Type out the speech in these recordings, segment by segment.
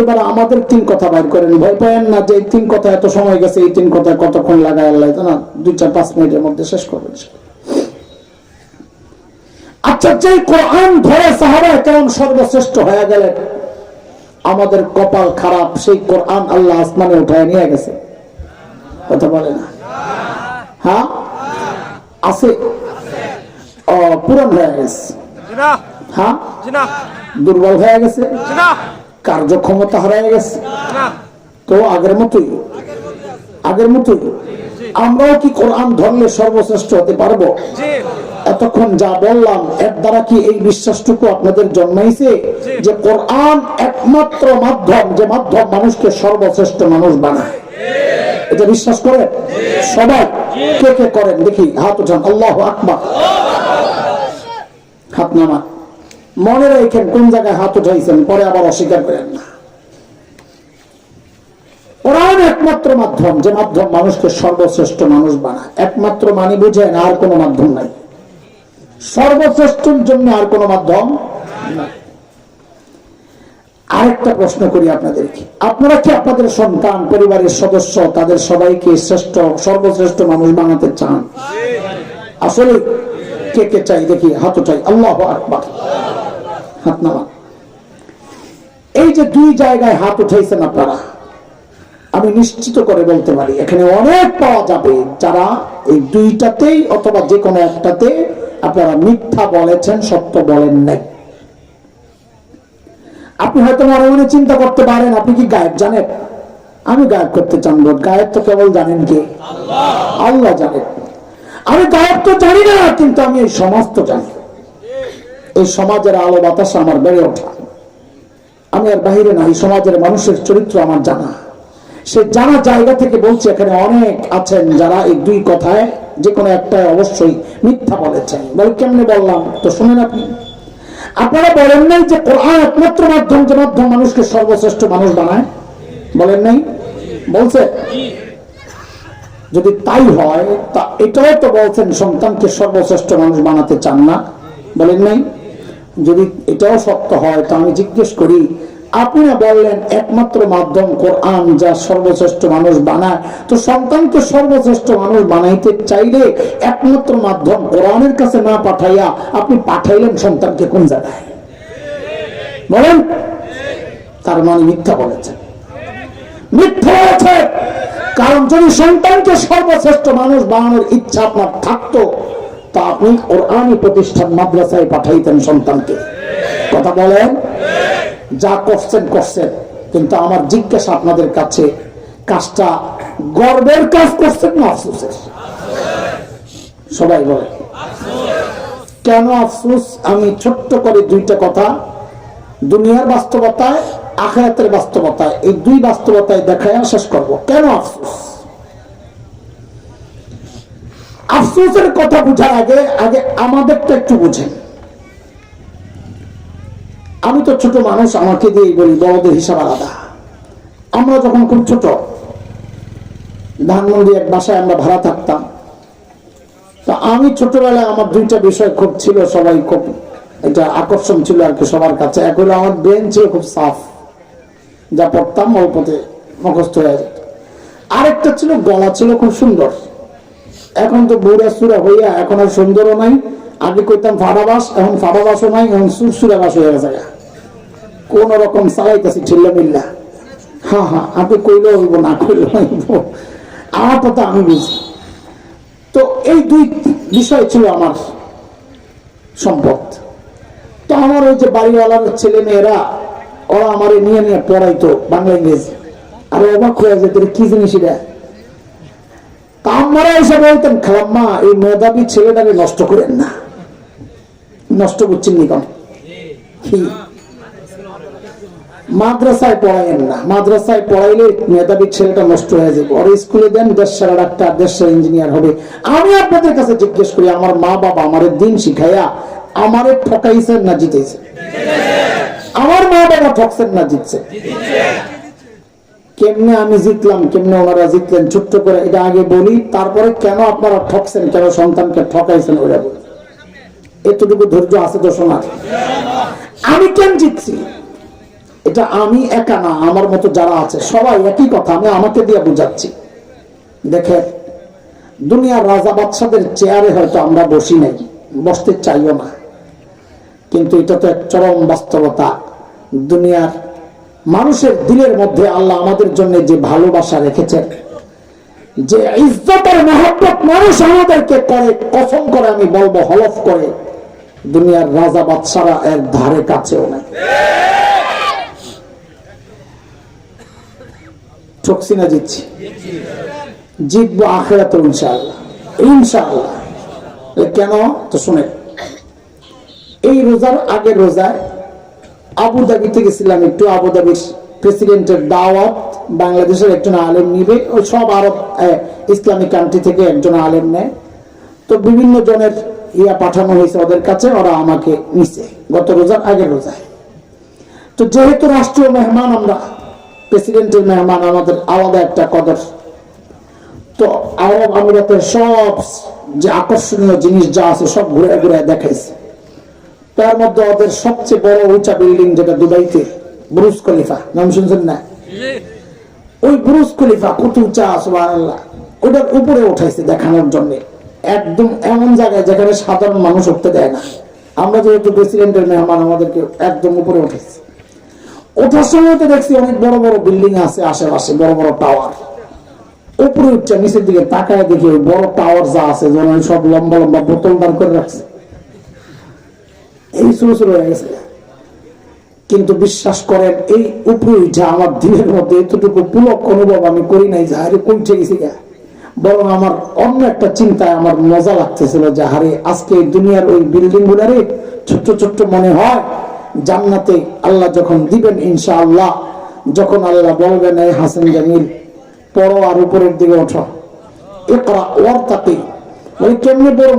এবার আমাদের তিন কথা বাইর করেন। ভয় পায়েন না যে তিন কথা এত সময় গেছে এই তিন কথা কতক্ষণ লাগায় আল্লাহ না দুই চার পাঁচ মিনিটের মধ্যে শেষ করবেন। আচ্ছা যে কোরআন ধরে সাহাবা কেমন সর্বশ্রেষ্ঠ হয়ে গেলেন আমাদের কপাল খারাপ সেই কোরআন আল্লাহ আসমানে উঠায় নিয়ে গেছে। কথা বলে না? হ্যাঁ? আছে? পুরন হয়ে গেছে। হ্যাঁ? দুর্বল হয়ে গেছে? কার্যক্ষমতা হারিয়ে গেছে। তো আগের মতোই আগের মতোই আমরাও কি কোরআন ধরলে সর্বশ্রেষ্ঠ হতে পারব? এতক্ষণ যা বললাম এর দ্বারা কি এই বিশ্বাসটুকু আপনাদের জন্মাইছে? যে কোরআন একমাত্র মাধ্যম যে মাধ্যম মানুষকে সর্বশ্রেষ্ঠ মানুষ বানায়। এটা বিশ্বাস করে সবাই কে কে করেন? দেখি হাত উঠান আল্লাহ আকবার। হাত নামা মনে রাখেন কোন জায়গায় হাত উঠাইছেন, পরে আবার অস্বীকার করেন না। কোরআন একমাত্র মাধ্যম, যে মাধ্যম মানুষকে সর্বশ্রেষ্ঠ মানুষ বানায়। একমাত্র মানি বুঝেন আর কোনো মাধ্যম নাই। সর্বশ্রেষ্ঠর জন্য আর কোনো মাধ্যম আরেকটা প্রশ্ন করি আপনাদেরকে। আপনারা কি আপনাদের সন্তান, পরিবারের সদস্য, তাদের সবাইকে শ্রেষ্ঠ, সর্বশ্রেষ্ঠ মানুষ বানাতে চান? আসলে কে কে চাই? দেখি, হাত চাই আল্লাহ আকবার। হাত নামা এই যে দুই জায়গায় হাত উঠাইছেন আপনারা আমি নিশ্চিত করে বলতে পারি এখানে অনেক পাওয়া যাবে যারা এই দুইটাতেই অথবা যে কোনো একটাতে আপনারা মিথ্যা বলেছেন সত্য বলেন নাই। আপনি হয়তো মনে মনে চিন্তা করতে পারেন আপনি কি গায়েব জানেন? আমি গায়েব করতে চান গায়েব তো কেবল জানেন কে? আল্লাহ জানেন। আমি গায়েব তো জানি না কিন্তু আমি এই সমস্ত জানি। এই সমাজের আলো বাতাস আমার বেড়ে ওঠা। আমি আর বাহিরে নাই, সমাজের মানুষের চরিত্র আমার জানা। সে জানা জায়গা থেকে বলছে, এখানে অনেক আছেন যারা এই দুই কথায় যে কোনো একটা অবশ্যই মিথ্যা বলেছেন। বলে, কেমনে বললাম? তো শুনেন আপনি। আপনারা বলেন নাই যে কোরআন একমাত্র মাধ্যম যে মাধ্যম মানুষকে সর্বশ্রেষ্ঠ মানুষ বানায়? বলেন নাই? বলছে? যদি তাই হয়, তা এটাও তো বলছেন সন্তানকে সর্বশ্রেষ্ঠ মানুষ বানাতে চান না। বলেন নাই? যদি এটাও সত্য হয়, তা আমি জিজ্ঞেস করি, আপনি না বললেন একমাত্র মাধ্যম কোরআন যা সর্বশ্রেষ্ঠ মানুষ বানায়। তো সন্তানকে সর্বশ্রেষ্ঠ মানুষ বানাইতে চাইলে একমাত্র মাধ্যম কোরআনের কাছে না পাঠাইয়া আপনি পাঠাইলেন সন্তানকে কোন জায়গায়? বলেন। তার মানে মিথ্যা বলেছেন মিথ্যা বলেছে। কারণ যদি সন্তানকে সর্বশ্রেষ্ঠ মানুষ বানানোর ইচ্ছা আপনার থাকতো তা আপনি কোরআনই প্রতিষ্ঠান মাদ্রাসায় পাঠাইতেন সন্তানকে। কথা বলেন? যা করছেন করছেন। কিন্তু আমার জিজ্ঞাসা আপনাদের কাছে, কাজটা গর্বের কাজ করছেন না সবাই বলে কেন আফসোস? আমি ছোট্ট করে দুইটা কথা। দুনিয়ার বাস্তবতায় আখায়াতের বাস্তবতায়, এই দুই বাস্তবতায় দেখায় শেষ করব। কেন আফসোস? আফসোসের কথা বুঝার আগে আগে আমাদেরটা একটু বুঝেন আমি তো ছোট মানুষ, আমাকে দিয়ে বলি, বড়দের হিসাব আলাদা। আমরা যখন খুব ছোট, ধানমন্ডি এক বাসায় আমরা ভাড়া থাকতাম। তো আমি ছোটবেলায় আমার দুইটা বিষয় খুব ছিল, সবাই খুব এটা আকর্ষণ ছিল আর কি সবার কাছে। এক হলো আমার ব্রেন ছিল খুব সাফ যা পড়তাম অল্পতে মুখস্থ হয়ে যেত। আরেকটা ছিল, গলা ছিল খুব সুন্দর। এখন তো বুড়া সুরা হইয়া এখন আর সুন্দরও নাই। আগে করতাম ফাড়াবাস এখন ফাড়াবাসও নাই, এখন সুরসুরা বাস হয়ে গেছে কোন রকম চালাইতেছি ছিল্লা মিল্লা। হ্যাঁ হ্যাঁ আপনি কইলেও হইব, না কইলেও হইব। আমার কথা আমি বুঝি। তো এই দুই বিষয় ছিল আমার সম্পদ। তো আমার ওই যে বাড়িওয়ালার ছেলে মেয়েরা ওরা আমার নিয়ে নিয়ে পড়াইতো, বাংলা ইংরেজি। আর অবাক হয়ে যেত "এটা কি জিনিস এটা? আমরা এসে বলতেন, খালাম্মা, এই মেধাবী ছেলেটাকে নষ্ট করেন না। নষ্ট করছেন নি কেন মাদ্রাসায় পড়াইেন না। মাদ্রাসায় পড়াইলে মেধাবী ছেলেটা নষ্ট হয়ে যাবে। ওর স্কুলে দেন দেশ সেরা ডাক্তার দেশ সেরা ইঞ্জিনিয়ার হবে। আমি আপনাদের কাছে জিজ্ঞেস করি, আমার মা বাবা আমার দিন শিখাইয়া আমারে ঠকাইছেন না জিতেছে আমার মা বাবা ঠকছেন না জিতছে কেমনে আমি জিতলাম, কেমনে ওনারা জিতলেন, ছোট্ট করে এটা আগে বলি, তারপরে কেন আপনারা ঠকছেন, কেন সন্তানকে ঠকাইছেন ওরা বলি। এতটুকু ধৈর্য আছে তো শোনার। আমি কেন জিতছি? এটা আমি একা না, আমার মতো যারা আছে, সবাই একই কথা, আমি আমাকে দিয়ে বুঝাচ্ছি। দেখে দুনিয়ার রাজা বাদশাদের চেয়ারে হয়তো আমরা বসি নাই, বসতে চাইও না। কিন্তু এটা তো এক চরম বাস্তবতা। দুনিয়ার মানুষের দিলের মধ্যে আল্লাহ আমাদের জন্য যে ভালোবাসা রেখেছেন, যে ইজ্জতের মহব্বত মানুষ আমাদেরকে করে, কসম করে আমি বলব, হলফ করে, দুনিয়ার রাজা বাদশারা এর ধারে কাছেও নাই। ঠকছি না জিতছি জিতবো আখেরা তো ইনশাআল্লাহ। ইনশাআল্লাহ কেন? তো শুনে এই রোজার আগের রোজায় আবু ধাবিতে গেছিলাম একটু, আবু ধাবির প্রেসিডেন্টের দাওয়াত বাংলাদেশের একজন আলেম নিবে ওই সব আরব ইসলামিক কান্ট্রি থেকে একজন আলেম নেয়। তো বিভিন্ন জনের ইয়া পাঠানো হয়েছে ওদের কাছে, ওরা আমাকে নিছে গত রোজার আগের রোজায়। তো যেহেতু রাষ্ট্রীয় মেহমান আমরা, প্রেসিডেন্টের মেহমান আমাদের আলাদা একটা কদর। তো আরব আমিরাতের সব যে আকর্ষণীয় জিনিস যা আছে সব ঘুরে ঘুরে দেখাইছে। তার মধ্যে ওদের সবচেয়ে বড় উঁচা বিল্ডিং যেটা দুবাইতে ব্রুজ খলিফা নাম শুনছেন না? ওই ব্রুজ খলিফা কত উঁচা, সুবহানাল্লাহ। ওটার উপরে উঠাইছে দেখানোর জন্য। একদম এমন জায়গায় যেখানে সাধারণ মানুষ উঠতে দেয় না। আমরা যেহেতু প্রেসিডেন্টের মেহমান, আমাদেরকে একদম উপরে উঠেছি ওঠার সময় তো দেখছি অনেক বড় বড় বিল্ডিং আছে আশেপাশে, বড় বড় টাওয়ার উপরে উঠছে, নিচের দিকে তাকায় দেখি ওই বড় টাওয়ার যা আছে যেমন সব লম্বা লম্বা বোতল দান করে রাখছে। এই শুরু শুরু হয়ে গেছে। কিন্তু বিশ্বাস করেন, এই উপরে উঠা আমার দিনের মধ্যে এতটুকু পুলক অনুভব আমি করি নাই, যে হারে কমছে গেছি গা। বরং আমার অন্য একটা চিন্তায় আমার মজা লাগতেছিল যে হারে আজকে দুনিয়ার ওই বিল্ডিং গুলারে ছোট্ট ছোট্ট মনে হয়, জান্নাতে আল্লাহ যখন দিবেন ইনশাআল্লাহ, যখন আল্লাহ বলবেন এই হাসান জামিল, পড়ো আর উপরের দিকে ওঠো। একরা ওর তাকে বলে কেমনি বরং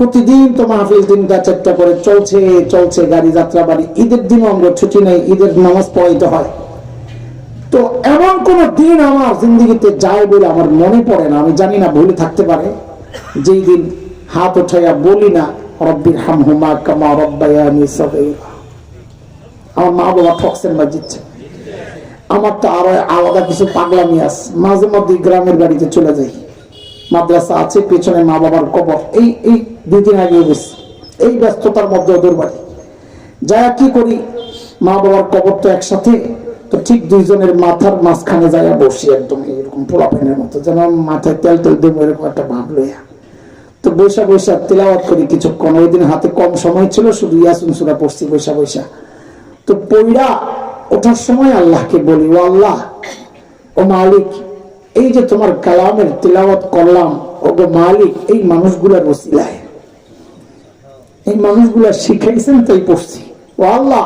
প্রতিদিন তো মাহফিল তিনটা চারটা করে চলছে চলছে গাড়ি যাত্রা বাড়ি। ঈদের দিনও আমরা ছুটি নেই, ঈদের নামাজ পড়াইতে হয়। তো এমন কোন দিন আমার জিন্দগিতে যায় বলে আমার মনে পড়ে না, আমি জানি না, ভুলে থাকতে পারে। যেই দিন হাত উঠাইয়া বলি না রব্বির হাম হুমা কামা রব্বায়ানি সগীরা। আমার মা বাবা ঠকছেন বা জিতছেন আমার তো আরও আলাদা কিছু পাগলামি আছে। মাঝে মধ্যে গ্রামের বাড়িতে চলে যাই। মাদ্রাসা আছে, পেছনে মা বাবার কবর। এই এই দুই দিন আগে গেছি এই ব্যস্ততার মধ্যে ওদের বাড়ি যা কি করি মা বাবার কবর তো একসাথে, তো ঠিক দুইজনের মাথার মাঝখানে যায় বসি একদম এরকম পোলাপেনের মতো, যেন মাথায় তেল তেল দেবো এরকম একটা ভাব লইয়া। তো বৈশা বৈশা তেলাওয়াত করি কিছুক্ষণ। ওই দিন হাতে কম সময় ছিল, শুধু ইয়াসুন সুরা পড়ছি বৈশা বৈশা তো পইরা ওঠার সময় আল্লাহকে বলি, ও আল্লাহ, ও মালিক এই যে তোমার কালামের তিলাওয়াত করলাম ও গো মালিক, এই মানুষগুলার ওসিলায়। এই মানুষগুলা শিখাইছেন তাই পড়ছি। ও আল্লাহ,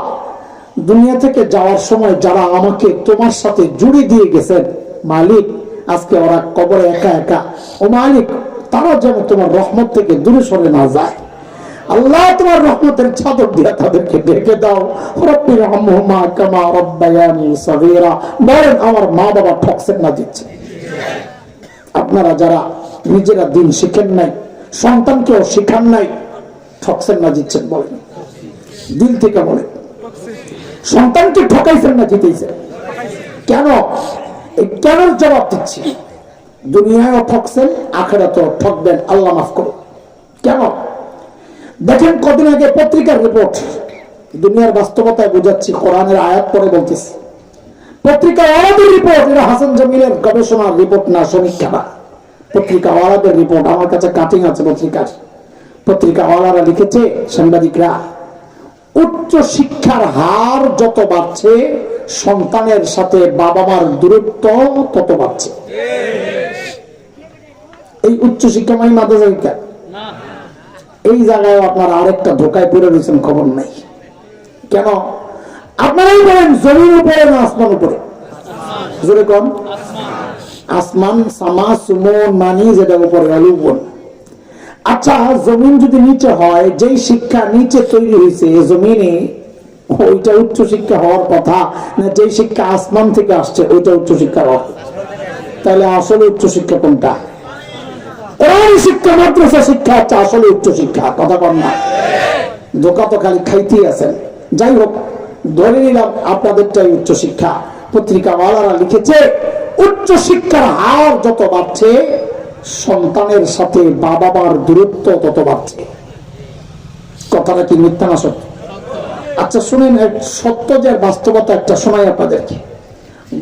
দুনিয়া থেকে যাওয়ার সময় যারা আমাকে তোমার সাথে জুড়ে দিয়ে গেছেন, মালিক, আজকে ওরা কবরে একা একা, ও মালিক তারা যেন তোমার রহমত থেকে দূরে সরে না যায়। আল্লাহ তোমার রহমতের চাদর দিয়া তাদেরকে ঢেকে দাও। রব্বির হামহুমা কামা রব্বায়ানি সগীরা। বলেন, আমার মা বাবা ঠকছেন না দিচ্ছে। আপনারা যারা নিজেরা দিন শিখেন নাই, সন্তানকেও শিখান নাই, ঠকছেন না, জিতছেন বলেন। দিল থেকে বলেন। সন্তানকে ঠকাইছেন না জিতেছেন কেন? কেন জবাব দিচ্ছি। দুনিয়ায়ও ঠকছেন আখেরাতে ঠকবেন, আল্লাহ মাফ করুন। কেন? দেখেন কদিন আগে পত্রিকার রিপোর্ট দুনিয়ার বাস্তবতায় বোঝাচ্ছি, কোরআনের আয়াত পরে বলতেছি। রিপোর্ট এটা হাসান জামিলের গবেষণার রিপোর্ট না সমীক্ষা না রিপোর্ট আমার কাছে কাটিং আছে পত্রিকার। লিখেছে, সাংবাদিকরা, উচ্চ শিক্ষার হার যত বাড়ছে, সন্তানের সাথে বাবা মার দূরত্ব তত বাড়ছে। এই উচ্চ শিক্ষা মানে মাদ্রাসা শিক্ষা এই জায়গায় আপনার আরেকটা ধোকায় পড়ে রয়েছেন, খবর নাই। কেন? আপনারাই বলেন, জমির উপরে না আসমান উপরে? জোরে কম আসমান, সামা, সুমন, মানি যেটা উপরে অলুবন আচ্ছা জমিন যদি নিচে হয়, যেই শিক্ষা নিচে তৈরি হয়েছে জমিনে ওইটা উচ্চ শিক্ষা হওয়ার কথা না যেই শিক্ষা আসমান থেকে আসছে, ওইটা উচ্চ শিক্ষা হওয়ার তাহলে আসলে উচ্চ শিক্ষা কোনটা? কোরআন শিক্ষা, মাদ্রাসা শিক্ষা হচ্ছে আসলে উচ্চ শিক্ষা, কথা কন না। ধোকা তো খালি খাইতেই আছেন। যাই হোক ধরে নিলাম আপনাদেরটাই উচ্চ শিক্ষা পত্রিকা ওয়ালারা লিখেছে উচ্চ শিক্ষার হার যত বাড়ছে, সন্তানের সাথে বাবা দূরত্ব তত বাড়ছে। কথাটা কি মিথ্যা না সত্য? আচ্ছা শুনেন সত্য যে বাস্তবতা একটা সময় আপনাদেরকে।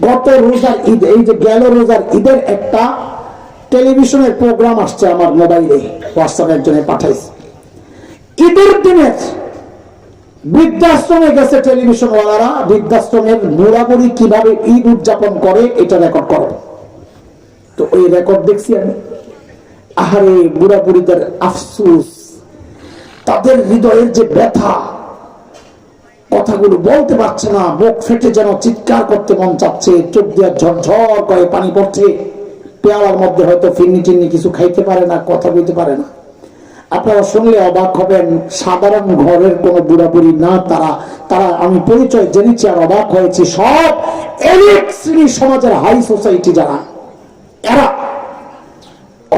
গত রোজার ঈদ, এই যে গেল রোজার ঈদের একটা টেলিভিশনের প্রোগ্রাম আসছে আমার মোবাইলে, হোয়াটসঅ্যাপ একজনে পাঠাইছে। ঈদের দিনের বৃদ্ধাশ্রমে গেছে টেলিভিশন ওয়ালারা বৃদ্ধাশ্রমের বুড়া কীভাবে ঈদ উদযাপন করে এটা রেকর্ড করো। তো ওই রেকর্ড দেখছি আমি। আহারে বুড়া বুড়িদের আফসুস। তাদের হৃদয়ের যে ব্যথা, কথাগুলো বলতে পারছে না বুক ফেটে যেন চিৎকার করতে মন চাচ্ছে, চোখ দিয়ে ঝরঝর করে পানি পড়ছে। পেয়ালার মধ্যে হয়তো ফিরনি টিন্নি কিছু খাইতে পারে না, কথা বলতে পারে না। আপনারা শুনলে অবাক হবেন, সাধারণ ঘরের কোন বুড়াবুড়ি না, তারা তারা, আমি পরিচয় জেনেছি আর অবাক হয়েছি, সব এলিট শ্রেণি সমাজের হাই সোসাইটি যারা, এরা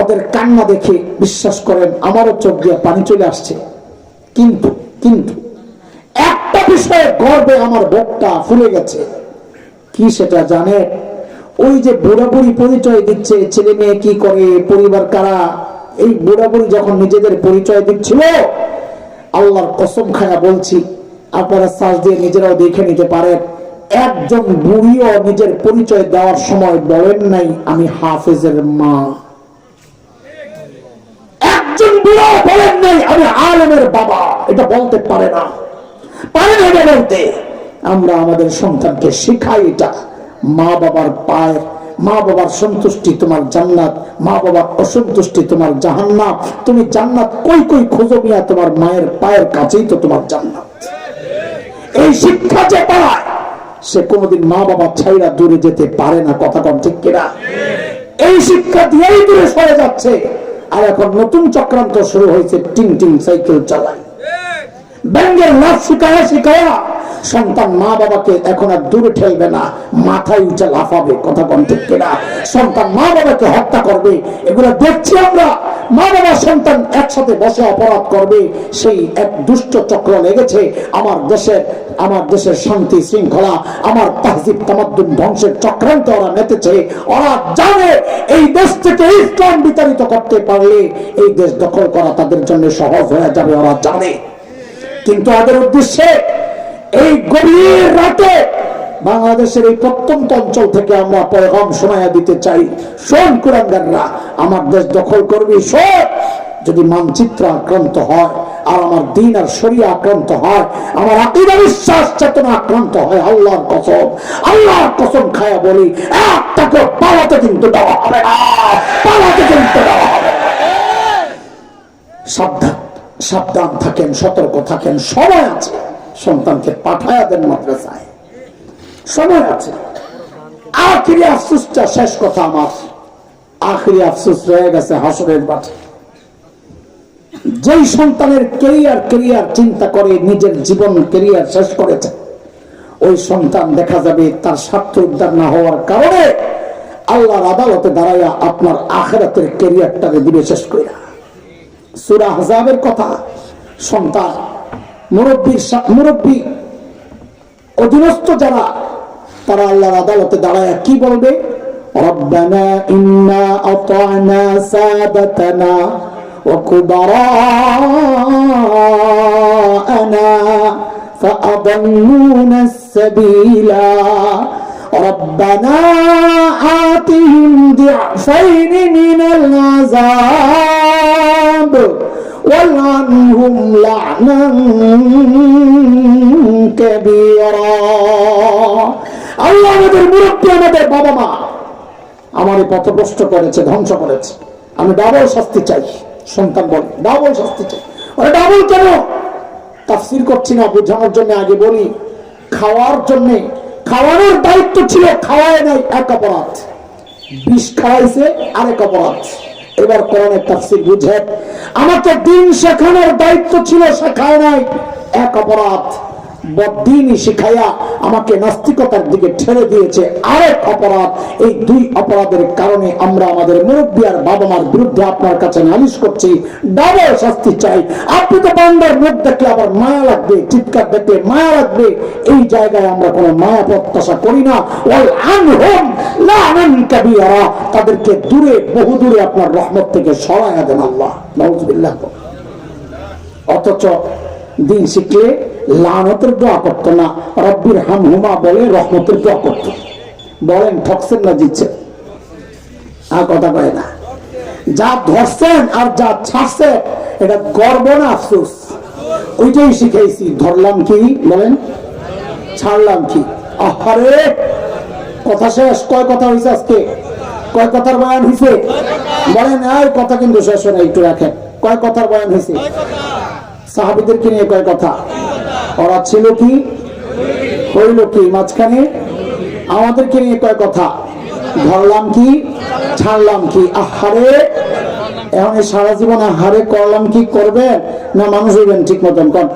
ওদের কান্না দেখে বিশ্বাস করেন, আমারও চোখ দিয়ে পানি চলে আসছে। কিন্তু কিন্তু, একটা বিষয়ে গর্বে আমার বুকটা ফুলে গেছে। কি সেটা জানে? ওই যে বুড়া বুড়ি পরিচয় দিচ্ছে, ছেলে মেয়ে কি করে, পরিবার কারা? এই বুড়া বুড়ি যখন নিজেদের পরিচয় দিচ্ছিল, আল্লাহর কসম খায়া বলছি, আপনারা সার্চ দিয়ে নিজেরাও দেখে নিতে পারেন, একজন বুড়িও নিজের পরিচয় দেওয়ার সময় বলেন নাই, আমি হাফেজের মা। একজন বুড়ো বলেন নাই, আমি আলমের বাবা। এটা বলতে পারে না। পারে না বলতে। আমরা আমাদের সন্তানকে শিখাই এটা মা বাবার পায়ের মা বাবার সন্তুষ্টি তোমার জান্নাত, মা বাবার অসন্তুষ্টি তোমার জাহান্নাত। তুমি জান্নাত কই কই খোঁজো মিয়া? তোমার মায়ের পায়ের কাছেই তো তোমার জান্নাত। এই শিক্ষা যে পায়, সে কোনোদিন মা বাবা ছাইরা দূরে যেতে পারে না, কথা কম ঠিক কিনা? এই শিক্ষা দিয়েই দূরে সরে যাচ্ছে। আর এখন নতুন চক্রান্ত শুরু হয়েছে, টিং টিং সাইকেল চালায়। ব্যাঙ্গের নাচ শিখায়া শিখায়া সন্তান মা বাবাকে এখন আর দূরে ঠেলবে না, মাথায় উঠে লাফাবে, কথা কন ঠিক কিনা? সন্তান মা বাবাকে হত্যা করবে, এগুলো দেখছি আমরা। মা বাবা সন্তান একসাথে বসে অপরাধ করবে, সেই এক দুষ্ট চক্র লেগেছে। আমার দেশের আমার দেশের শান্তি শৃঙ্খলা, আমার তাহজিব তামাদ্দুন ধ্বংসের চক্রান্ত ওরা মেতেছে ওরা জানে এই দেশ থেকে ইসলাম বিতাড়িত করতে পারলে এই দেশ দখল করা তাদের জন্য সহজ হয়ে যাবে, ওরা জানে। কিন্তু তাদের উদ্দেশ্যে এই গভীর রাতে বাংলাদেশের এই প্রত্যন্ত অঞ্চল থেকে আমরা পয়গম শোনায়া দিতে চাই। শোন কুরাঙ্গাররা আমার দেশ দখল করবি, শোন। যদি মানচিত্র আক্রান্ত হয়, আর আমার দিন আর শরীর আক্রান্ত হয়, আমার আকিদা, বিশ্বাস, চেতনা আক্রান্ত হয়, আল্লাহর কসম আল্লাহর কসম খায়া বলি, একটাকে পালাতে কিন্তু দেওয়া হবে পালাতে কিন্তু দেওয়া হবে সাবধান সাবধান থাকেন, সতর্ক থাকেন, সময় আছে। সন্তানকে পাঠায়া দেন মাদ্রাসায়। সময় আছে। আখিরি আফসুসটা শেষ কথা আমার। আখিরি আফসুস রয়ে গেছে হাসরের মাঠে। যেই সন্তানের কেরিয়ার কেরিয়ার চিন্তা করে, নিজের জীবন, কেরিয়ার শেষ করেছে, ওই সন্তান দেখা যাবে তার স্বার্থ উদ্ধার না হওয়ার কারণে আল্লাহর আদালতে দাঁড়াইয়া আপনার আখেরাতের কেরিয়ারটাকে দিবে শেষ করে সুরা হাজাবের কথা, সন্তান মুরব্বীর সা- মুরব্বী অধীনস্থ যারা তারা আল্লাহর আদালতে দাঁড়ায় কি বলবে ربنا إنا أطعنا سادتنا وكبراءنا فأضلونا السبيلا ربنا آتهم ضعفين من العذاب والعنهم لعنا كبيرا আল্লাহ আমাদের মুরব্বী আমাদের বাবা মা আমার পথভ্রষ্ট করেছে ধ্বংস করেছে আমি ডাবল শাস্তি চাই সন্তান বলে ডাবল শাস্তি চাই ওরা ডাবল কেন তাফসির করছি না বোঝানোর জন্য আগে বলি খাওয়ার জন্য খাওয়ানোর দায়িত্ব ছিল খাওয়ায় নাই এক অপরাধ বিষ খাওয়াইছে আরেক অপরাধ এবার কোরআনের তাফসীর বুঝেন আমাকে দিন শেখানোর দায়িত্ব ছিল, শেখায় নাই। এক অপরাধ শিখাইয়া আমাকে নাস্তিকতার দিকে ঠেলে দিয়েছে। আরেক অপরাধ, এই দুই অপরাধের কারণে আমরা আমাদের মুরব্বী আর বাবা মার বিরুদ্ধে আপনার কাছে নালিশ করছি। ডাবল শাস্তি চাই। আপনি তো মুখ দেখলে আবার মায়া লাগবে, চিৎকার দেখলে মায়া লাগবে। এই জায়গায় আমরা কোনো মায়া প্রত্যাশা করি না। তাদেরকে দূরে, বহু দূরে আপনার রহমত থেকে সরায়া দেন আল্লাহ। অথচ দিন শিখলে লানতের দোয়া করতো না, রব্বির হাম হুমা বলে রহমতের দোয়া করতো। বলেন, ঠকছেন না জিতছেন? আর কথা কয় না। যা ধরছেন আর যা ছাড়ছেন এটা গর্ব না আফসোস। ওইটাই ধরলাম কি? বলেন, ছাড়লাম কি? আহারে! কথা শেষ। কয় কথা হয়েছে আজকে? কয় কথার বয়ান হয়েছে বলেন, এই কথা কিন্তু শেষ হয় না একটু রাখেন। কয় কথার বয়ান হয়েছে সাহাবিদেরকে নিয়ে কয় কথা? ওরা ছিল কি? হইল কি? মাঝখানে আমাদেরকে নিয়ে কয় কথা? ধরলাম কি? ছাড়লাম কি? আহারে, এখন সারা জীবন আহারে করলাম কি করবেন? না মানুষ হইবেন ঠিক মতন? কন।